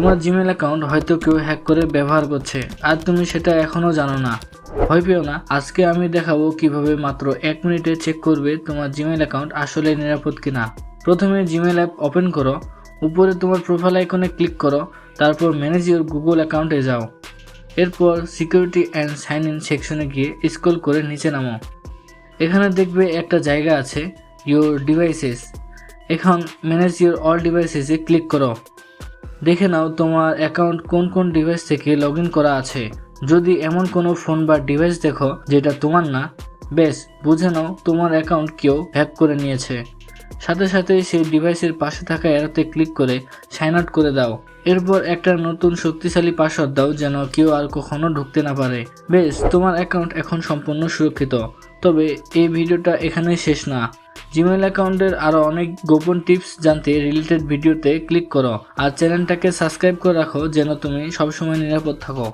তোমার Gmail account হয়তো কেউ হ্যাক করে ব্যবহার করছে, আর তুমি সেটা এখনও জানো না। ভয় পেও না, আজকে আমি দেখাবো কীভাবে মাত্র এক মিনিটে চেক করবে তোমার জিমেল অ্যাকাউন্ট আসলে নিরাপদ কিনা। প্রথমে জিমেল অ্যাপ ওপেন করো, উপরে তোমার প্রোফাইল আইকনে ক্লিক করো, তারপর ম্যানেজ ইউর গুগল অ্যাকাউন্টে যাও। এরপর সিকিউরিটি অ্যান্ড সাইন ইন সেকশনে গিয়ে স্ক্রল করে নিচে নামো। এখানে দেখবে একটা জায়গা আছে ইউর ডিভাইসেস এখন ম্যানেজ ইউর অল ডিভাইসেসে ক্লিক করো। দেখে নাও তোমার অ্যাকাউন্ট কোন কোন ডিভাইস থেকে লগ করা আছে। যদি এমন কোনো ফোন বা ডিভাইস দেখো যেটা তোমার না, বেশ, বুঝে নাও তোমার অ্যাকাউন্ট কেউ হ্যাক করে নিয়েছে। সাথে সাথে সেই ডিভাইসের পাশে থাকা অ্যারোতে ক্লিক করে সাইন আউট করে দাও। এরপর একটা নতুন শক্তিশালী পাসওয়ার্ড দাও যেন কেউ আর কখনো ঢুকতে না পারে। বেশ, তোমার অ্যাকাউন্ট এখন সম্পূর্ণ সুরক্ষিত। তবে এই ভিডিওটা এখানেই শেষ না। জিমেল অ্যাকাউন্টের আরও অনেক গোপন টিপস জানতে রিলেটেড ভিডিওতে ক্লিক করো। আর চ্যানেলটাকে সাবস্ক্রাইব করে রাখো, যেন তুমি সবসময় নিরাপদ থাকো।